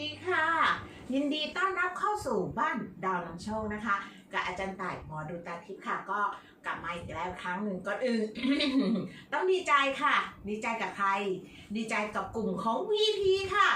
ดีค่ะ ยินดีต้อนรับเข้าสู่บ้านดาวนำโชคนะคะ กับอาจารย์ต่ายหมอดูตาทิพย์ค่ะ ก็กลับมาอีกแล้วครั้งหนึ่งก่อนอื่น ต้องดีใจค่ะ ดีใจกับใคร ดีใจกับกลุ่มของ VP ค่ะ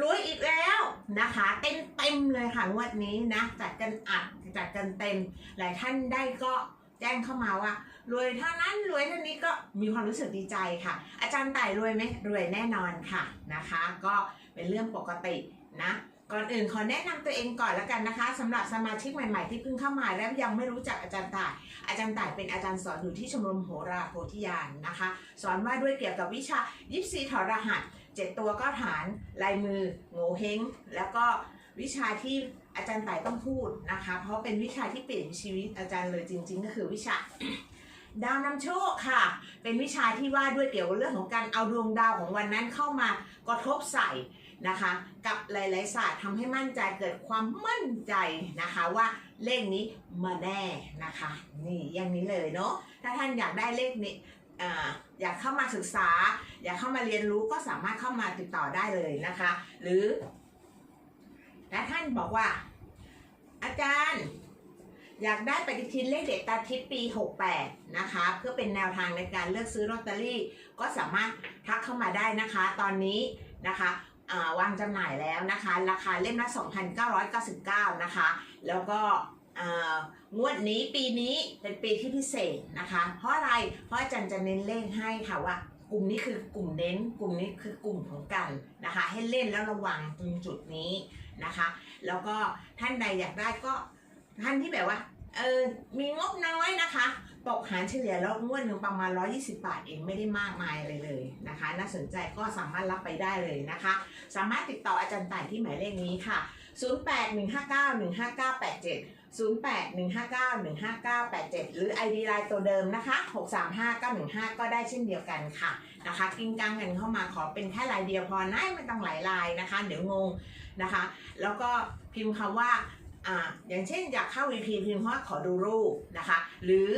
รวยอีกแล้วนะคะ เต็มเต็มเลยค่ะงวดนี้นะจัดกันอัดจัดกันเต็ม หลายท่านได้ก็แจ้งเข้ามาว่ารวยเท่านั้นรวยเท่านี้ก็มีความรู้สึกดีใจค่ะ อาจารย์ต่ายรวยไหมรวยแน่นอนค่ะนะคะ ก็ เป็นเรื่องปกตินะ ก่อนอื่นขอแนะนำตัวเองก่อนแล้วกันนะคะสำหรับสมาชิกใหม่ ๆ ที่เพิ่งเข้ามาและยังไม่รู้จักอาจารย์ต่าย อาจารย์ต่ายเป็นอาจารย์สอนอยู่ที่ชมรมโหราโพธิญาณนะคะ สอนว่าด้วยเกี่ยวกับวิชายิปซีถอดรหัสเจ็ดตัวก็ฐานลายมือโงเฮงแล้วก็วิชาที่อาจารย์ต่ายต้องพูดนะคะ เพราะเป็นวิชาที่เปลี่ยนชีวิตอาจารย์เลยจริง ๆ ก็คือวิชาดาวนำโชคค่ะ เป็นวิชาที่ว่าด้วยเกี่ยวกับเรื่องของการเอาดวงดาวของวันนั้นเข้ามากระทบใส่ นะคะ กับหลายๆศาสตร์ทำให้มั่นใจเกิดความมั่นใจนะคะว่าเลขนี้มาแน่นะคะ นี่อย่างนี้เลยเนาะถ้าท่านอยากได้เลขนี้ออยากเข้ามาศึกษา อยากเข้ามาเรียนรู้ก็สามารถเข้ามาติดต่อได้เลยนะคะ หรือถ้าท่านบอกว่า อาจารย์ อยากได้ปฏิทินเลขเด็ดตาทิพย์ปี 68 นะคะ เพื่อเป็นแนวทางในการเลือกซื้อลอตเตอรี่ ก็สามารถทักเข้ามาได้นะคะ ตอนนี้นะคะ วางจำหน่ายแล้วนะคะ ราคาเล่มละ 2,999 นะคะ แล้วก็อ่างวดนี้ปีนี้เป็นปีที่พิเศษนะคะ เพราะอะไร เพราะอาจารย์จะเน้นเลขให้ค่ะว่ากลุ่มนี้คือกลุ่มเน้น กลุ่มนี้คือกลุ่มของกันนะคะ ให้เล่นแล้วระวังตรงจุดนี้นะคะ แล้วก็ท่านใดอยากได้ก็ท่านที่แบบว่าเออมีงบน้อยนะคะ ตกหารเฉลี่ยแล้วงวดหนึ่งประมาณ 120 บาทเองไม่ได้มากมายอะไรเลยนะคะ น่าสนใจก็สามารถรับไปได้เลยนะคะ สามารถติดต่ออาจารย์ต่ายที่หมายเลขนี้ค่ะ 0815915987 0815915987 หรือ ID ไลน์ตัวเดิมนะคะ 635915 ก็ได้เช่นเดียวกันค่ะนะคะกิ้งกังกันเข้ามาขอเป็นแค่ลายเดียวพอนะไม่ต้องหลายลายนะคะ เดี๋ยวงงนะคะ แล้วก็พิมพ์คำว่า อ่าอย่างเช่นอยากเข้า VP พิมพ์ว่าขอดูรูปนะคะ หรือ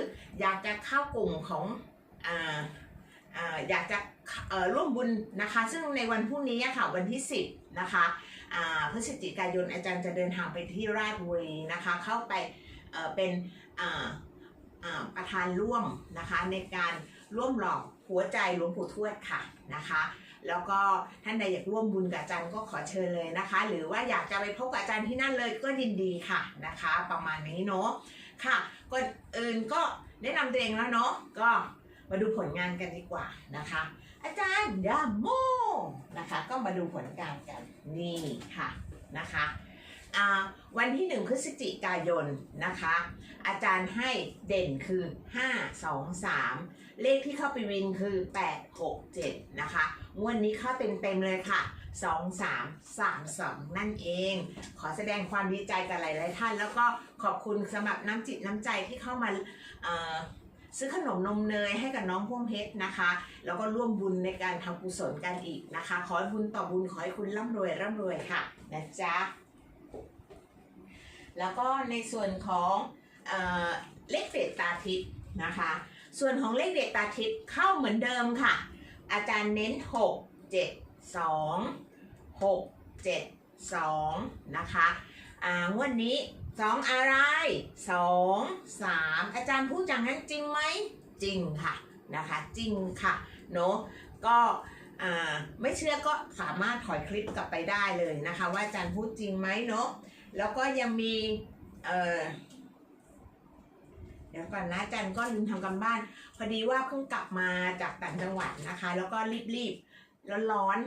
อยากจะเข้ากลุ่มของอ่าอ่าอยากจะร่วมบุญนะคะ ซึ่งในวันพรุ่งนี้ค่ะวันที่ 10นะคะอ่าพฤศจิกายนอาจารย์จะเดินทางไปที่ราชบุรีนะคะ เข้าไปเอ่อเป็นอ่าอ่าประธานร่วมนะคะในการร่วมหล่อหัวใจหลวงปู่ทวดค่ะนะคะ แล้วก็ท่านใดอยากร่วมบุญกับอาจารย์ก็ขอเชิญเลยนะคะ หรือว่าอยากจะไปพบกับอาจารย์ที่นั่นเลยก็ยินดีค่ะนะคะ ประมาณนี้เนาะค่ะก่อนอื่นก็แนะนำตัวเองแล้วเนาะก็มาดูผลงานกันดีกว่านะคะ อาจารย์ดาโมนะคะ ก็มาดูผลงานกันนี่ค่ะนะคะวันที่ 1 พฤศจิกายนนะคะ อาจารย์ให้เด่นคือ 5 2 3 เลขที่เข้าไปวินคือ 8 6 7 นะคะงวดนนี้เข้าเต็มๆเลยค่ะ 2 3 3 2 นั่นเอง ขอแสดงความดีใจกับหลายๆท่าน แล้วก็ขอบคุณสำหรับน้ำจิตน้ำใจที่เข้ามาซื้อขนมนมเนยให้กับน้องพ่วงเพชรนะคะ แล้วก็ร่วมบุญในการทำกุศลกันอีกนะคะ ขอให้บุญต่อบุญขอให้คุณร่ำรวยร่ำรวยค่ะนะจ๊ะแล้วก็ในส่วนของเอเลขเด็ดตาทิพย์นะคะ ส่วนของเลขเด็ดตาทิพย์เข้าเหมือนเดิมค่ะ อาจารย์เน้น 6 7 2 6 7 2 นะคะอ่างวดนี้ 2 อะไร 2 3 อาจารย์พูดอย่างนั้นจริงไหมจริงค่ะนะคะจริงค่ะเนาะก็อ่าไม่เชื่อก็สามารถถอยคลิปกลับไปได้เลยนะคะ ว่าอาจารย์พูดจริงไหมเนาะแล้วก็ยังมีเอ่อ ดี๋ยวก่อนนะจารย์ก็ลืมทำกันบ้าน พอดีว่าเพิ่งกลับมาจากต่างจังหวัดนะคะ แล้วก็รีบๆร้อนร้อน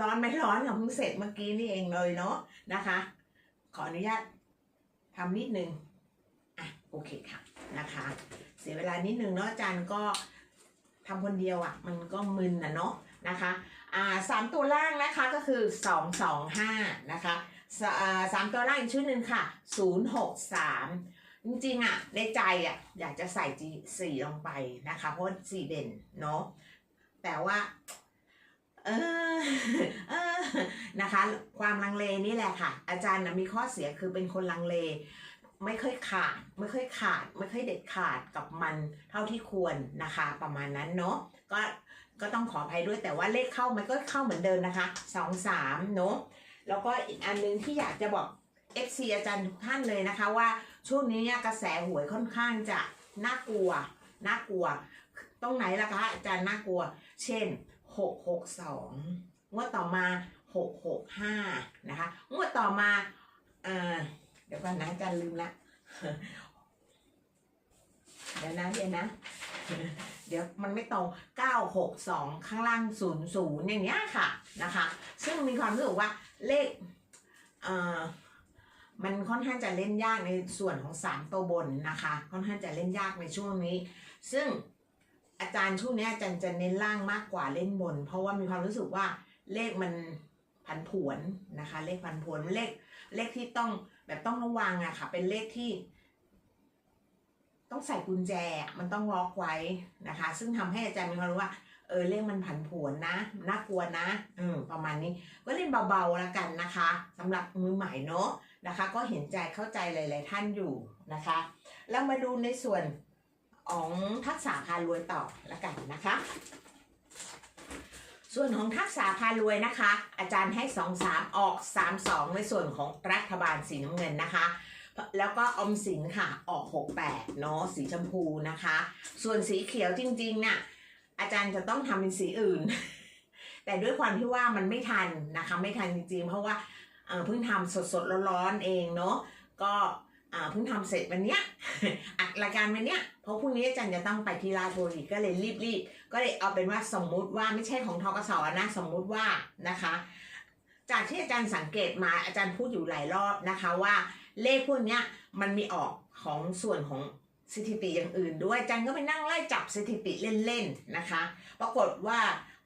ร้อนไหมร้อนค่ะเพิ่งเสร็จเมื่อกี้นี่เองเลยเนาะนะคะ ขออนุญาตทำนิดนึงอะโอเคค่ะนะคะ เสียเวลานิดนึงเนาะอาจารย์ก็ทำคนเดียวอะ มันก็มึนนะเนาะนะคะอ่าสามตัวล่างนะคะก็คือสองสองห้านะคะ สาสามตัวล่างอีกชุดหนึ่งค่ะศูนย์หกสามจริงๆอะในใจอะอยากจะใส่จีสี่ลงไปนะคะ เพราะสี่เด่นเนาะแต่ว่า เออเออนะคะ ความลังเลนี่แหละค่ะ อาจารย์นะมีข้อเสียคือเป็นคนลังเล ไม่ค่อยขาด ไม่ค่อยขาด ไม่ค่อยเด็ดขาดกับมันเท่าที่ควรนะคะ ประมาณนั้นเนาะก็ก็ต้องขออภัยด้วยแต่ว่าเลขเข้ามันก็เข้าเหมือนเดิมนะคะสองสามเนาะ แล้วก็อีกอันนึงที่อยากจะบอก FC อาจารย์ทุกท่านเลยนะคะว่าช่วงนี้เนี่ยกระแสหวยค่อนข้างจะน่ากลัวน่ากลัว ตรงไหนล่ะคะอาจารย์น่ากลัว เช่น 662งวดต่อมา 665 นะคะงวดต่อมาเอเดี๋ยวก่อนนะอาจารย์ลืมละ เดี๋ยวนะเดี๋ยวนะ เดี๋ยวมันไม่ตรง962 ข้างล่าง 00 อย่างเงี้ยค่ะนะคะ ซึ่งมีความรู้สึกว่าเลขเอ่อมันค่อนข้างจะเล่นยากในส่วนของ 3 ตัวบนนะคะ ค่อนข้างจะเล่นยากในช่วงนี้ ซึ่งอาจารย์ช่วงนี้อาจารย์จะเน้นล่างมากกว่าเล่นบน เพราะว่ามีความรู้สึกว่าเลขมันผันผวนนะคะ เลขผันผวนเลขเลขที่ต้องแบบต้องระวังอะค่ะ เป็นเลขที่ ต้องใส่กุญแจมันต้องล็อกไว้นะคะ ซึ่งทำให้อาจารย์มีความรู้ว่าเออเลขมันผันผวนนะน่ากลัวนะอืมประมาณนี้ก็เล่นเบาๆแล้วกันนะคะสำหรับมือใหม่เนาะนะคะ ก็เห็นใจเข้าใจหลาย ๆ ท่านอยู่นะคะแล้วมาดูในส่วนของทักษะพารวยต่อแล้วกันนะคะ ส่วนของทักษะพารวยนะคะ อาจารย์ให้ 2 3 ออก 3 2 ในส่วนของรัฐบาลสีน้ำเงินนะคะ แล้วก็อมสินค่ะออก 68 เนาะสีชมพูนะคะ ส่วนสีเขียวจริงๆเนี่ยอาจารย์จะต้องทำเป็นสีอื่น แต่ด้วยความที่ว่ามันไม่ทันนะคะ ไม่ทันจริงๆ เพราะว่าเพิ่งทำสดๆร้อนๆเองเนาะก็อ่าเพิ่งทำเสร็จวันเนี้ยอัดรายการวันเนี้ยเพราะพรุ่งนี้อาจารย์จะต้องไปที่ราชบุรีก็เลยรีบๆก็เลยเอาเป็นว่าสมมุติว่าไม่ใช่ของทกสนะสมมุติว่านะคะ จากที่อาจารย์สังเกตมาอาจารย์พูดอยู่หลายรอบนะคะว่า เลขพวกเนี้ยมันมีออกของส่วนของสถิติอย่างอื่นด้วยจารย์ก็ไปนั่งไล่จับสถิติเล่นๆนะคะ ปรากฏว่า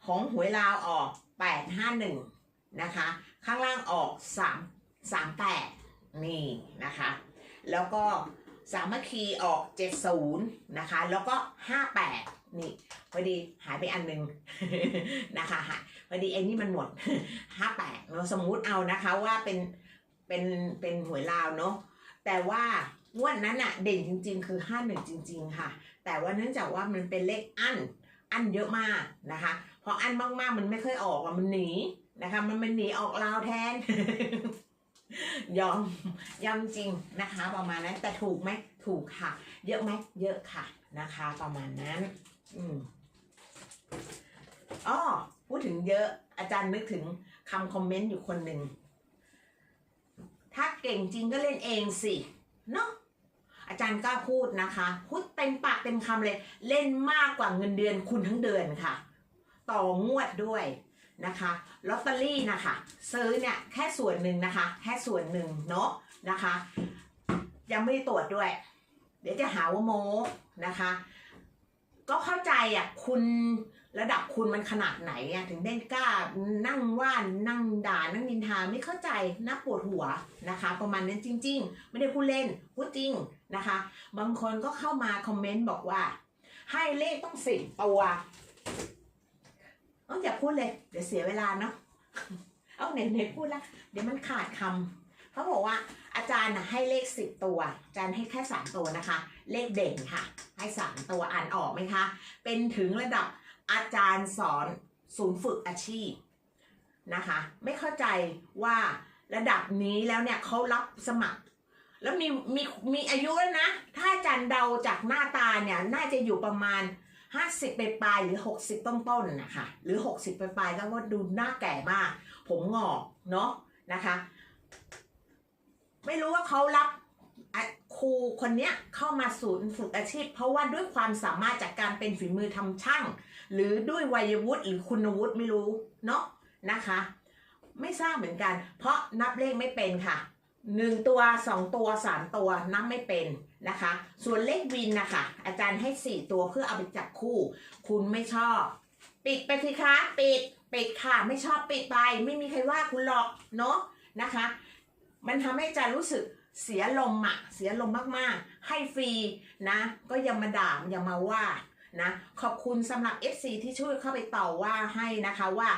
ของหวยลาวออก 851 นะคะ ข้างล่างออก 3 38 นี่นะคะ แล้วก็สามัคคีออก 70 นะคะ แล้วก็ 58 นี่พอดีหายไปอันหนึงนะคะพอดีไอ้นี่มันหมด 58เนาสมมุติเอานะคะว่าเป็น เป็นเป็นหวยลาวเนาะแต่ว่างวดนั้นอะเด่นจริง ๆ คือ51จริง ๆ ค่ะ แต่ว่าเนื่องจากว่ามันเป็นเลขอั้นอั้นเยอะมากนะคะพออั้นมากๆมันไม่ค่อยออกอะมันหนีนะคะ มันมันหนีออกลาวแทน ยอมยอมจริงนะคะ ประมาณนั้นแต่ถูกไหมถูกค่ะ เยอะไหมเยอะค่ะนะคะ ประมาณนั้น อืมอ้อพูดถึงเยอะอาจารย์นึกถึงคำคอมเมนต์อยู่คนหนึ่ง เก่งจริงก็เล่นเองสิเนาะอาจารย์กล้าพูดนะคะพูดเต็มปากเต็มคำเลย เล่นมากกว่าเงินเดือนคุณทั้งเดือนค่ะ ต่องวดด้วยนะคะลอตเตอรี่นะคะ ซื้อเนี่ยแค่ส่วนหนึ่งนะคะ แค่ส่วนหนึ่งเนาะนะคะ ยังไม่ได้ตรวจด้วย เดี๋ยวจะหาว่าโมนะคะ ก็เข้าใจอะคุณ ระดับคุณมันขนาดไหนอะถึงได้กล้านั่งว่านนั่งด่านั่งนินทาไม่เข้าใจน่าปวดหัวนะคะ ประมาณนั้นจริง ๆ ไม่ได้พูดเล่นพูดจริงนะคะ บางคนก็เข้ามาคอมเมนต์บอกว่า ให้เลขต้องสิบตัวเอาอย่าพูดเลย เดี๋ยวเสียเวลาเนาะเอาไหนไหนพูดละเดี๋ยวมันขาดคำเขาบอกว่าอาจารย์นะให้เลขสิบตัว อาจารย์ให้แค่สามตัวนะคะ เลขเด่นค่ะ ให้สามตัวอ่านออกไหมคะ เป็นถึงระดับ อาจารย์สอนศูนย์ฝึกอาชีพนะคะ ไม่เข้าใจว่าระดับนี้แล้วเนี่ยเขารับสมัคร แล้วมีมีมีอายุแล้วนะ ถ้าอาจารย์เดาจากหน้าตาเนี่ย น่าจะอยู่ประมาณ50ไปปลายหรือ60ต้นๆนนะคะ หรือ60ไปปลายก็ว่าดูหน้าแก่มาก ผมงอกเนาะนะคะ ไม่รู้ว่าเขารับครูคนเนี้ยเข้ามาศูนย์ฝึกอาชีพ เพราะว่าด้วยความสามารถจากการเป็นฝีมือทำช่าง หรือด้วยวัยวุฒิหรือคุณวุฒิไม่รู้เนาะนะคะ ไม่ทราบเหมือนกัน เพราะนับเลขไม่เป็นค่ะหนึ่งตัวสองตัวสามตัวนับไม่เป็นนะคะ ส่วนเลขวินนะคะอาจารย์ให้สี่ตัวเพื่อเอาไปจับคู่ คุณไม่ชอบ ปิดไปสิคะปิดปิดค่ะ ไม่ชอบปิดไป ไม่มีใครว่าคุณหรอกเนาะนะคะ มันทำให้อาจารย์รู้สึกเสียลมอะเสียลมมากๆ ให้ฟรีนะ ก็อย่ามาด่าอย่ามาว่า นะขอบคุณสำหรับ FC ที่ช่วยเข้าไปต่อว่าให้นะคะว่า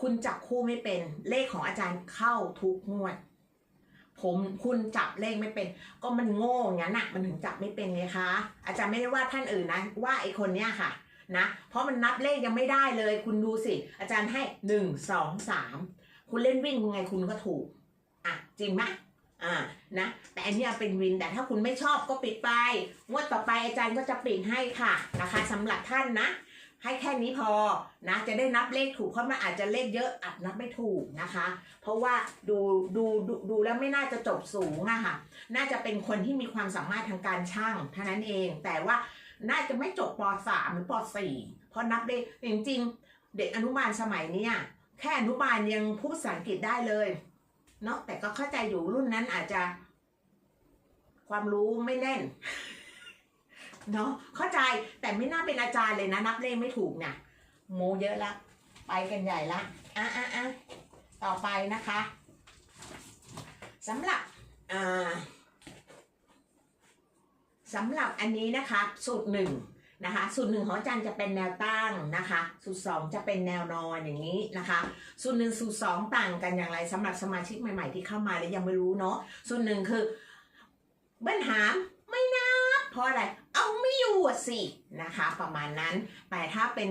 คุณจับคู่ไม่เป็นเลขของอาจารย์เข้าทุกงวด ผมคุณจับเลขไม่เป็น ก็มันโง่อย่างนั้นน่ะมันถึงจับไม่เป็นไงคะ อาจารย์ไม่ได้ว่าท่านอื่นนะ ว่าไอ้คนเนี้ยค่ะนะเพราะมันนับเลขยังไม่ได้เลย คุณดูสิ อาจารย์ให้หนึ่งสองสามคุณเล่นวิ่งยังไงคุณก็ถูกอะจริงไหม อ่านะแต่อันเนี้ยเป็นวินแต่ถ้าคุณไม่ชอบก็ปิดไปงวดต่อไปอาจารย์ก็จะปิดให้ค่ะนะคะสำหรับท่านนะให้แค่นี้พอนะจะได้นับเลขถูกเพราะมันอาจจะเลขเยอะอาจนับไม่ถูกนะคะ เพราะว่าดูดูดูดูแล้วไม่น่าจะจบสูงอะค่ะ น่าจะเป็นคนที่มีความสามารถทางการช่างเท่านั้นเอง แต่ว่าน่าจะไม่จบป .3 หรือป .4 เพราะนับเลขจริง ๆ เด็กอนุบาลสมัยเนี้ยแค่อนุบาลยังพูดภาษาอังกฤษได้เลย เนาะแต่ก็เข้าใจอยู่รุ่นนั้นอาจจะ ความรู้ไม่แน่น เนาะเข้าใจแต่ไม่น่าเป็นอาจารย์เลยนะ นับเลขไม่ถูกเนี่ยโมเยอะละ ไปกันใหญ่ละอะอะอะต่อไปนะคะสำหรับอ่าสำหรับอันนี้นะคะ สูตรหนึ่ง นะคะสูตรหนึ่งของอาจารย์จะเป็นแนวตั้งนะคะสูตรสองจะเป็นแนวนอนอย่างนี้นะคะสูตรหนึ่งสูตรสองต่างกันอย่างไรสำหรับสมาชิกใหม่ ๆ ที่เข้ามาแล้วยังไม่รู้เนาะสูตรหนึ่งคือเบิ้ลหามไม่นับเพราะอะไรเอาไม่อยู่สินะคะประมาณนั้นแต่ถ้าเป็น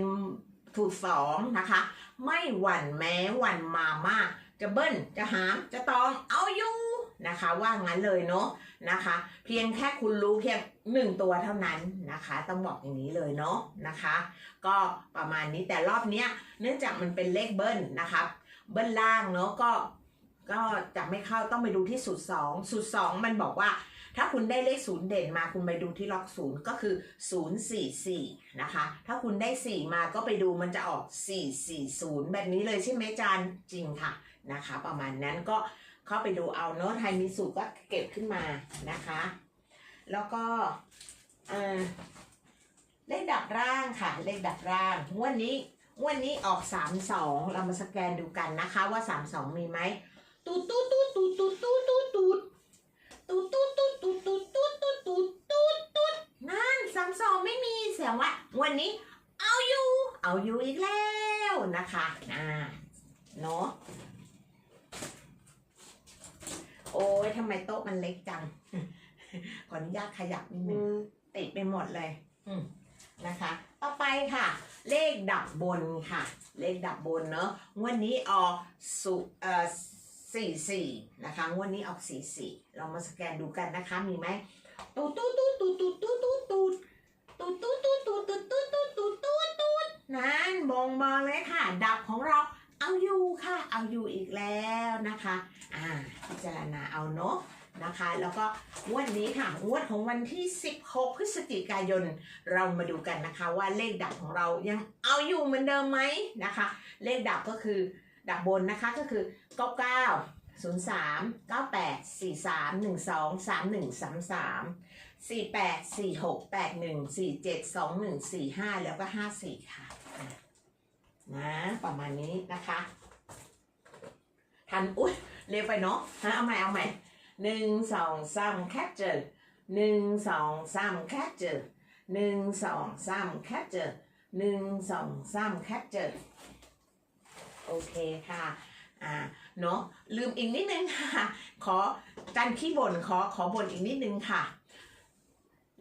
สูตรสองนะคะไม่หวั่นแม้หวั่นมามากจะเบิ้ลจะหามจะตองเอาอยู่นะคะว่างั้นเลยเนาะ นะคะ เพียงแค่คุณรู้เพียงหนึ่งตัวเท่านั้นนะคะ ต้องบอกอย่างนี้เลยเนาะนะคะ ก็ประมาณนี้แต่รอบเนี้ยเนื่องจากมันเป็นเลขเบิ้ลนะคะเบิ้ลล่างเนาะก็ก็จะไม่เข้าต้องไปดูที่สูตรสองสูตรสองมันบอกว่า ถ้าคุณได้เลขศูนย์เด่นมาคุณไปดูที่ล็อกศูนย์ก็คือ044นะคะ ถ้าคุณได้4มาก็ไปดูมันจะออก440แบบนี้เลยใช่ไหมจารย์จริงค่ะนะคะ ประมาณนั้นก็ เข้าไปดูเอาเนาะไทยมีสูตรก็เก็บขึ้นมานะคะ แล้วก็เอ่อเลขดับร่างค่ะ เลขดับร่างวดนี้งวดนี้ออก32เรามาสแกนดูกันนะคะว่า32มีไหมตูดตูดตูดตูดตูดตูดตูดตูดตูดตูดตูดตูดตูดตูดตูดตูดตูดตูดนั่นสามสองไม่มีแสดงว่าวันนี้เอาอยู่ เอาอยู่อีกแล้วนะคะน่าเนาะโอ้ ยทำไมโต๊ะมันเล็กจัง ขออนุญาตขยับนิดนึงติดไปหมดเลยอืมนะคะ ต่อไปค่ะ เลขดับบนค่ะ เลขดับบนเนาะงวดนี้ออกสุเอ่อสี่สี่นะคะงวดนี้ออกสี่สี่เรามาสแกนดูกันนะคะมีไหมตูดตูดตูดตูดตูดตูดตูดตูดตูดตูดตูดตูดตูดตูดตูดตูดตูดตูดนั่นบ่งบอกเลยค่ะ ดับของเราเอาอยู่ค่ะ เอาอยู่อีกแล้วนะคะ อ่าพิจารณาเอาเนาะนะคะ แล้วก็งวดนี้ค่ะงวดของวันที่ 16 พฤศจิกายน เรามาดูกันนะคะ ว่าเลขดับของเรายังเอาอยู่เหมือนเดิมไหมนะคะ เลขดับก็คือดับบนนะคะก็คือเก้าเก้าศูนย์สามเก้าแปดสี่สามหนึ่งสองสามหนึ่งสามสามสี่แปดสี่หกแปดหนึ่งสี่เจ็ดสองหนึ่งสี่ห้าแล้วก็ห้าสี่ค่ะนะประมาณนี้นะคะ ทันอุ้ยเร็วไปเนาะฮะเอาใหม่เอาใหม่หนึ่งสองสามแคปเจอร์หนึ่งสองสามแคปเจอร์หนึ่งสองสามแคปเจอร์หนึ่งสองสามแคปเจอร์โอเคค่ะอ่าเนาะลืมอีกนิดนึงค่ะ ขอจันขี้บ่นขอขอบ่นอีกนิดนึงค่ะ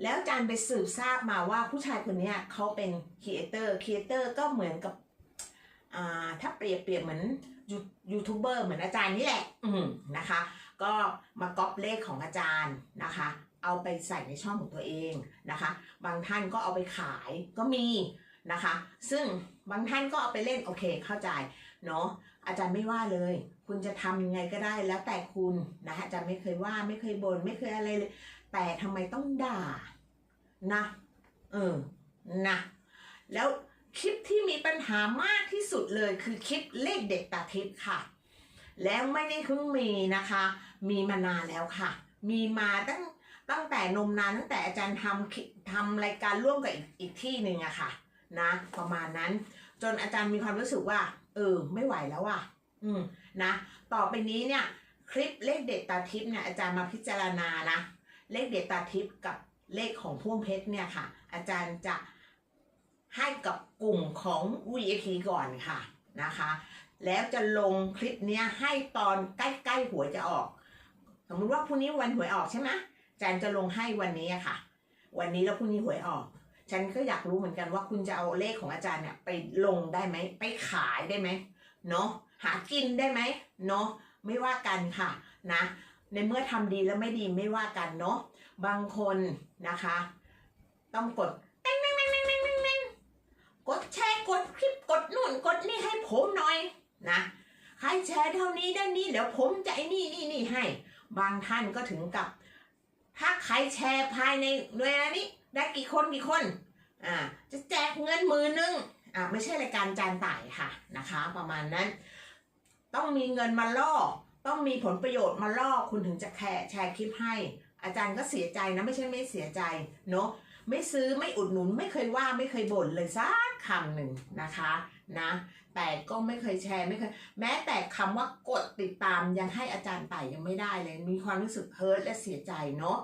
แล้วจันไปสืบทราบมาว่าผู้ชายคนนี้เขาเป็นครีเอเตอร์ครีเอเตอร์ก็เหมือนกับ อ่าถ้าเปรียบเปรียบเหมือนยูยูทูบเบอร์เหมือนอาจารย์นี่แหละ อืมนะคะ ก็มาก๊อปเลขของอาจารย์นะคะ เอาไปใส่ในช่องของตัวเองนะคะ บางท่านก็เอาไปขายก็มีนะคะ ซึ่งบางท่านก็เอาไปเล่นโอเคเข้าใจเนาะอาจารย์ไม่ว่าเลย คุณจะทำยังไงก็ได้แล้วแต่คุณนะอาจารย์ไม่เคยว่าไม่เคยบน่นไม่เคยอะไรเลย แต่ทำไมต้องด่านะเออนะแล้ว คลิปที่มีปัญหามากที่สุดเลยคือคลิปเลขเด็กตาทิพย์ค่ะ แล้วไม่ได้เพิ่งมีนะคะ มีมานานแล้วค่ะ มีมาตั้งตั้งแต่นมนานตั้งแต่อาจารย์ทำทำรายการร่วมกับอีกอีกที่หนึ่งอะค่ะนะ ประมาณนั้น จนอาจารย์มีความรู้สึกว่า เออ ไม่ไหวแล้วอะอืมนะ ต่อไปนี้เนี่ยคลิปเลขเด็ดตาทิพย์เนี่ยอาจารย์มาพิจารณานะเลขเด็ดตาทิพย์กับเลขของพ่วงเพชรเนี่ยค่ะ อาจารย์จะ ให้กับกลุ่มของ VIP ก่อนค่ะนะคะ แล้วจะลงคลิปเนี้ยให้ตอนใกล้ๆหวยจะออก สมมติว่าพรุ่งนี้วันหวยออกใช่ไหมจารย์จะลงให้วันนี้ค่ะ วันนี้แล้วพรุ่งนี้หวยออก ฉันก็อยากรู้เหมือนกันว่าคุณจะเอาเลขของอาจารย์เนี่ยไปลงได้ไหม ไปขายได้ไหมเนาะหากินได้ไหมเนาะไม่ว่ากันค่ะนะ ในเมื่อทำดีแล้วไม่ดีไม่ว่ากันเนาะบางคนนะคะ ต้องกด กดแชร์กดคลิปกดนู่นกดนี่ให้ผมหน่อยนะใครแชร์เท่านี้ได้นี้เดี๋ยวผมจะไอ้นี่นี่นี่ให้ บางท่านก็ถึงกับ ถ้าใครแชร์ภายในเวลานี้ได้กี่คนกี่คนอ่าจะแจกเงินมือนึงอ่าไม่ใช่รายการจานต่ายค่ะนะคะ ประมาณนั้น ต้องมีเงินมาล่อ ต้องมีผลประโยชน์มาล่อคุณถึงจะแชร์แชร์คลิปให้ อาจารย์ก็เสียใจนะไม่ใช่ไม่เสียใจเนาะ ไม่ซื้อไม่อุดหนุนไม่เคยว่าไม่เคยบ่นเลยสักคำหนึ่งนะคะนะแต่ก็ไม่เคยแชร์ไม่เคยแม้แต่คำว่ากดติดตามยังให้อาจารย์ไต่ยังไม่ได้เลย มีความรู้สึกเฮิร์ตและเสียใจเนาะ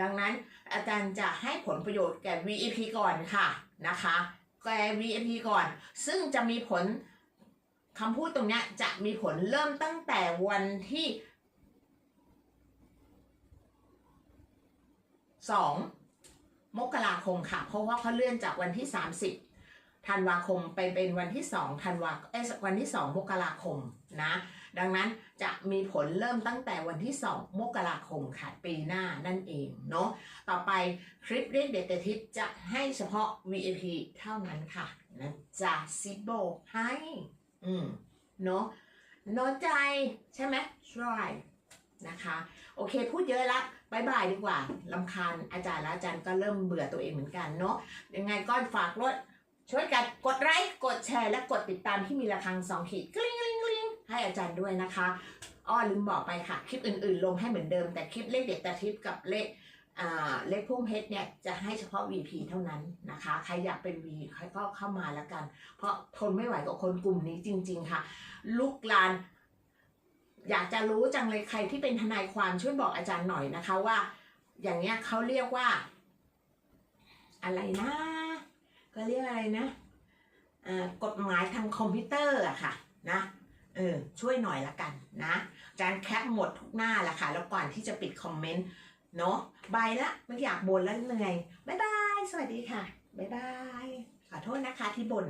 ดังนั้นอาจารย์จะให้ผลประโยชน์แก่ VIP ก่อนค่ะนะคะแก่ VIP ก่อน ซึ่งจะมีผลคำพูดตรงเนี้ยจะมีผลเริ่มตั้งแต่วันที่สอง มกราคมค่ะ เพราะว่าเขาเลื่อนจากวันที่ 30ธันวาคมไปเป็นวันที่2ธันวาเอ้วันที่ 2 มกราคมนะ ดังนั้นจะมีผลเริ่มตั้งแต่วันที่ 2 มกราคมค่ะปีหน้านั่นเองเนาะต่อไปคลิปเรียกเด็ดแต่ทิปจะให้เฉพาะ VIP เท่านั้นค่ะนะจะซิโบให้ อืมเนาะโน้ใจใช่ไหมใช่ นะคะ โอเคพูดเยอะละบายบายดีกว่าลำคาญอาจารย์แล้วอาจารย์ก็เริ่มเบื่อตัวเองเหมือนกันเนาะยังไงก็ฝากรถช่วยกันกดไลค์กดแชร์และกดติดตามที่มีระฆังสองขีดกริ๊งกริ๊งกริ๊งให้อาจารย์ด้วยนะคะอ้อลืมบอกไปค่ะ คลิปอื่นๆ ลงให้เหมือนเดิม แต่คลิปเลขเด็ดตาทิพย์กับเลขเลขพุ่มเพชรเนี่ยจะให้เฉพาะ VP เท่านั้นนะคะ ใครอยากเป็น V ใครก็เข้ามาแล้วกัน เพราะทนไม่ไหวกับคนกลุ่มนี้จริง ๆ ค่ะลูกลาน อยากจะรู้จังเลยใครที่เป็นทนายความช่วยบอกอาจารย์หน่อยนะคะว่า อย่างเงี้ยเขาเรียกว่า อะไรนะก็เรียกอะไรนะกฎหมายทางคอมพิวเตอร์อะค่ะนะเออช่วยหน่อยละกันนะอาจารย์แคปหมดทุกหน้าละค่ะ แล้วก่อนที่จะปิดคอมเมนต์เนาะบายละไม่อยากบ่นแล้วเหนื่อยบายบาย สวัสดีค่ะบายบาย ขอโทษนะคะที่บ่น